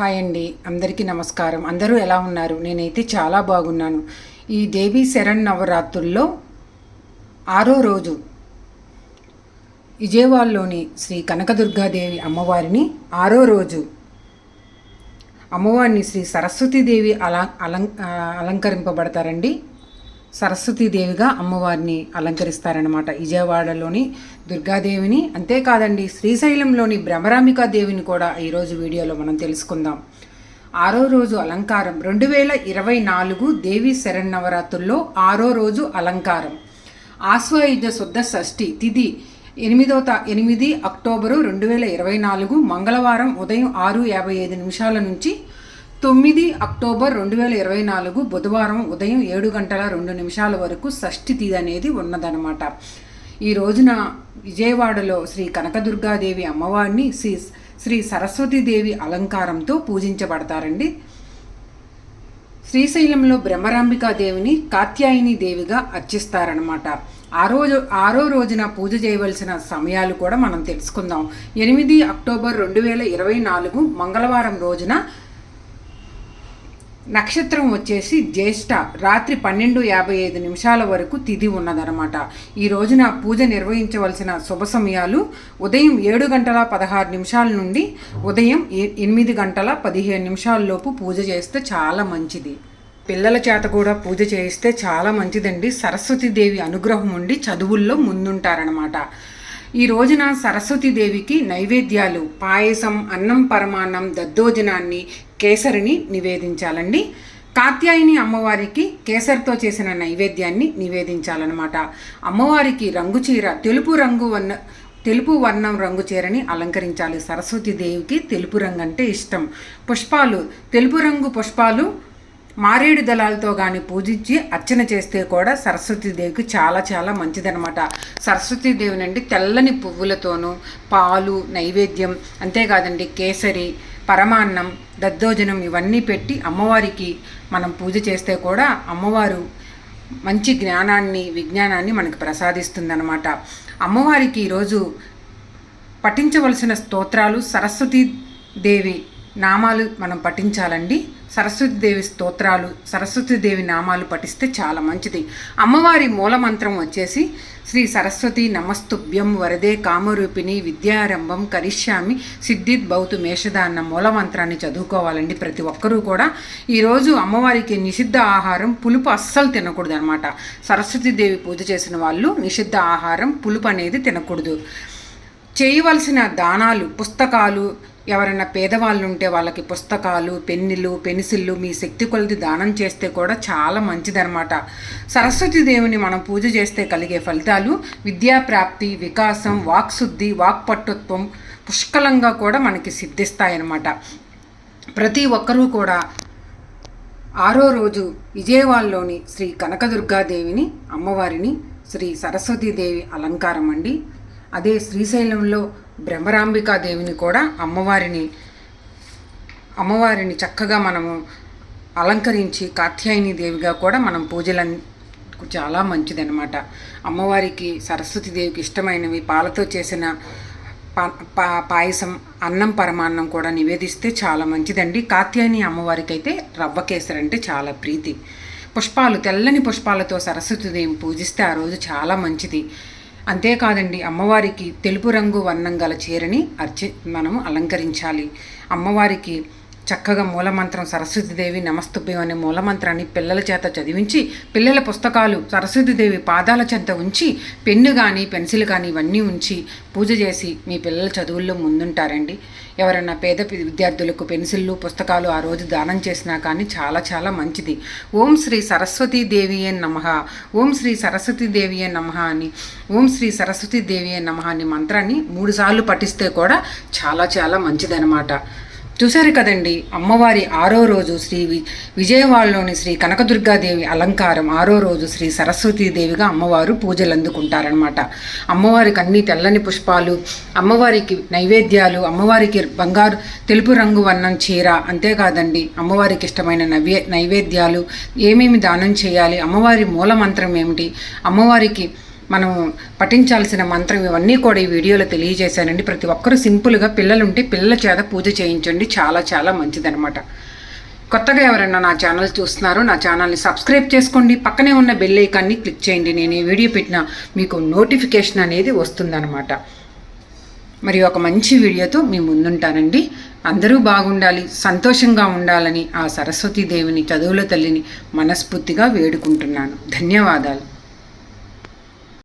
Hi అండి. అందరికీ నమస్కారం. అందరూ ఎలా ఉన్నారు? నేనైతే చాలా బాగున్నాను. ఈ దేవీ శరణ్ నవరాత్రుల్లో ఆరో రోజు విజయవాడలోని శ్రీ కనకదుర్గాదేవి అమ్మవారిని ఆరో రోజు అమ్మవారిని శ్రీ సరస్వతీదేవి అలా అలం అలంకరింపబడతారండి. సరస్వతీదేవిగా అమ్మవారిని అలంకరిస్తారనమాట విజయవాడలోని దుర్గాదేవిని. అంతేకాదండి శ్రీశైలంలోని భ్రమరాంబికా దేవిని కూడా ఈరోజు వీడియోలో మనం తెలుసుకుందాం. ఆరో రోజు అలంకారం. రెండు వేల ఇరవై నాలుగు దేవి శరన్నవరాత్రుల్లో ఆరో రోజు అలంకారం. ఆశ్వయుజ శుద్ధ షష్ఠి తిథి ఎనిమిదో తా ఎనిమిది అక్టోబరు రెండు వేల ఇరవై నాలుగు మంగళవారం ఉదయం ఆరు యాభై ఐదు నిమిషాల నుంచి తొమ్మిది అక్టోబర్ రెండు వేల ఇరవై నాలుగు బుధవారం ఉదయం ఏడు గంటల రెండు నిమిషాల వరకు షష్ఠి తిథి అనేది ఉన్నదనమాట ఈ రోజున విజయవాడలో శ్రీ కనకదుర్గాదేవి అమ్మవారిని శ్రీ శ్రీ సరస్వతీదేవి అలంకారంతో పూజించబడతారండి. శ్రీశైలంలో బ్రహ్మరాంబికా దేవిని కాత్యాయని దేవిగా అర్చిస్తారనమాట ఆ రోజు ఆరో రోజున పూజ చేయవలసిన సమయాలు కూడా మనం తెలుసుకుందాం. ఎనిమిది అక్టోబర్ రెండు వేల ఇరవై నాలుగు మంగళవారం రోజున నక్షత్రం వచ్చేసి జ్యేష్ఠ. రాత్రి పన్నెండు యాభై ఐదు నిమిషాల వరకు తిథి ఉన్నదనమాట ఈ రోజున పూజ నిర్వహించవలసిన శుభ సమయాలు ఉదయం ఏడు గంటల పదహారు నిమిషాల నుండి ఉదయం ఎనిమిది గంటల పదిహేను నిమిషాలలోపు పూజ చేస్తే చాలా మంచిది. పిల్లల చేత కూడా పూజ చేయిస్తే చాలా మంచిదండి. సరస్వతీదేవి అనుగ్రహం ఉండి చదువుల్లో ముందుంటారనమాట ఈ రోజున సరస్వతీదేవికి నైవేద్యాలు పాయసం అన్నం పరమాన్నం దద్దోజనాన్ని కేసరిని నివేదించాలండి. కాత్యాయని అమ్మవారికి కేసరితో చేసిన నైవేద్యాన్ని నివేదించాలన్నమాట. అమ్మవారికి రంగు చీర తెలుపు రంగు వన్న తెలుపు వర్ణం రంగు చీరని అలంకరించాలి. సరస్వతీదేవికి తెలుపు రంగు అంటే ఇష్టం. పుష్పాలు తెలుపు రంగు పుష్పాలు మారేడు దళాలతో కానీ పూజించి అర్చన చేస్తే కూడా సరస్వతీదేవికి చాలా చాలా మంచిదనమాట సరస్వతీదేవిని అండి తెల్లని పువ్వులతోనూ పాలు నైవేద్యం అంతేకాదండి కేసరి పరమాన్నం దద్దోజనం ఇవన్నీ పెట్టి అమ్మవారికి మనం పూజ చేస్తే కూడా అమ్మవారు మంచి జ్ఞానాన్ని విజ్ఞానాన్ని మనకు ప్రసాదిస్తుందన్నమాట. అమ్మవారికి ఈరోజు పఠించవలసిన స్తోత్రాలు సరస్వతీ దేవి నామాలు మనం పఠించాలండి. సరస్వతి దేవి స్తోత్రాలు సరస్వతి దేవి నామాలు పఠిస్తే చాలా మంచిది. అమ్మవారి మూలమంత్రం వచ్చేసి శ్రీ సరస్వతి నమస్తుభ్యం వరదే కామరూపిణి విద్యారంభం కరిష్యామి సిద్ధిత్ భౌతు మేషద అన్న మూలమంత్రాన్ని చదువుకోవాలండి ప్రతి ఒక్కరూ కూడా. ఈరోజు అమ్మవారికి నిషిద్ధ ఆహారం పులుపు అస్సలు తినకూడదు అనమాట సరస్వతీదేవి పూజ చేసిన వాళ్ళు నిషిద్ధ ఆహారం పులుపు అనేది తినకూడదు. చేయవలసిన దానాలు పుస్తకాలు ఎవరైనా పేదవాళ్ళు ఉంటే వాళ్ళకి పుస్తకాలు పెన్నులు పెన్సిళ్ళు మీ శక్తి కొలది దానం చేస్తే కూడా చాలా మంచిదన్నమాట. సరస్వతి దేవుని మనం పూజ చేస్తే కలిగే ఫలితాలు విద్యాప్రాప్తి వికాసం వాక్శుద్ధి వాక్పట్టుత్వం పుష్కలంగా కూడా మనకి సిద్ధిస్తాయన్నమాట. ప్రతి ఒక్కరూ కూడా ఆరో రోజు విజయవాడలోని శ్రీ కనకదుర్గాదేవిని అమ్మవారిని శ్రీ సరస్వతీదేవి అలంకారం అండి అదే శ్రీశైలంలో బ్రహ్మరాంబికాదేవిని కూడా అమ్మవారిని అమ్మవారిని చక్కగా మనము అలంకరించి కాత్యాయని దేవిగా కూడా మనం పూజలు చాలా మంచిదన్నమాట. అమ్మవారికి సరస్వతి దేవికి ఇష్టమైనవి పాలతో చేసిన పా- పా- పాయసం అన్నం పరమాన్నం కూడా నివేదిస్తే చాలా మంచిదండి. కాత్యాయని అమ్మవారికి అయితే రవ్వ కేసరి అంటే చాలా ప్రీతి. పుష్పాలు తెల్లని పుష్పాలతో సరస్వతిదేవి పూజిస్తే ఆ రోజు చాలా మంచిది. అంతేకాదండి అమ్మవారికి తెలుపు రంగు వర్ణం గల చీరని అర్చి మనము అలంకరించాలి. అమ్మవారికి చక్కగా మూలమంత్రం సరస్వతీదేవి నమస్తుభ్యం అనే మూలమంత్రాన్ని పిల్లల చేత చదివించి పిల్లల పుస్తకాలు సరస్వతీదేవి పాదాల చెంత ఉంచి పెన్ను కానీ పెన్సిల్ కానీ ఇవన్నీ ఉంచి పూజ చేసి మీ పిల్లల చదువుల్లో ముందుంటారండి. ఎవరైనా పేద విద్యార్థులకు పెన్సిళ్ళు పుస్తకాలు ఆ రోజు దానం చేసినా కానీ చాలా చాలా మంచిది. ఓం శ్రీ సరస్వతీదేవి దేవియే నమ ఓం శ్రీ సరస్వతీదేవి ఏ నమ అని ఓం శ్రీ సరస్వతీదేవి ఏ నమ అని మంత్రాన్ని మూడుసార్లు పఠిస్తే కూడా చాలా చాలా మంచిదనమాట చూశారు కదండి. అమ్మవారి ఆరో రోజు శ్రీ విజయవాడలోని శ్రీ కనకదుర్గాదేవి అలంకారం ఆరో రోజు శ్రీ సరస్వతీదేవిగా అమ్మవారు పూజలు అందుకుంటారనమాట అమ్మవారికి అన్ని తెల్లని పుష్పాలు అమ్మవారికి నైవేద్యాలు అమ్మవారికి బంగారు తెలుపు రంగు వర్ణం చీర అంతేకాదండి. అమ్మవారికి ఇష్టమైన నవ్య నైవేద్యాలు ఏమేమి దానం చేయాలి అమ్మవారి మూల మంత్రం ఏమిటి అమ్మవారికి మనం పఠించాల్సిన మంత్రం ఇవన్నీ కూడా ఈ వీడియోలో తెలియజేశానండి. ప్రతి ఒక్కరూ సింపుల్గా పిల్లలు ఉంటే పిల్లల చేత పూజ చేయించండి. చాలా చాలా మంచిదనమాట కొత్తగా ఎవరైనా నా ఛానల్ చూస్తున్నారో నా ఛానల్ని సబ్స్క్రైబ్ చేసుకోండి. పక్కనే ఉన్న బెల్ ఐకాన్ని క్లిక్ చేయండి. నేను ఈ వీడియో పెట్టిన మీకు నోటిఫికేషన్ అనేది వస్తుందన్నమాట. మరి ఒక మంచి వీడియోతో మీ ముందుంటానండి. అందరూ బాగుండాలి సంతోషంగా ఉండాలని ఆ సరస్వతీదేవిని చదువుల తల్లిని మనస్ఫూర్తిగా వేడుకుంటున్నాను. ధన్యవాదాలు.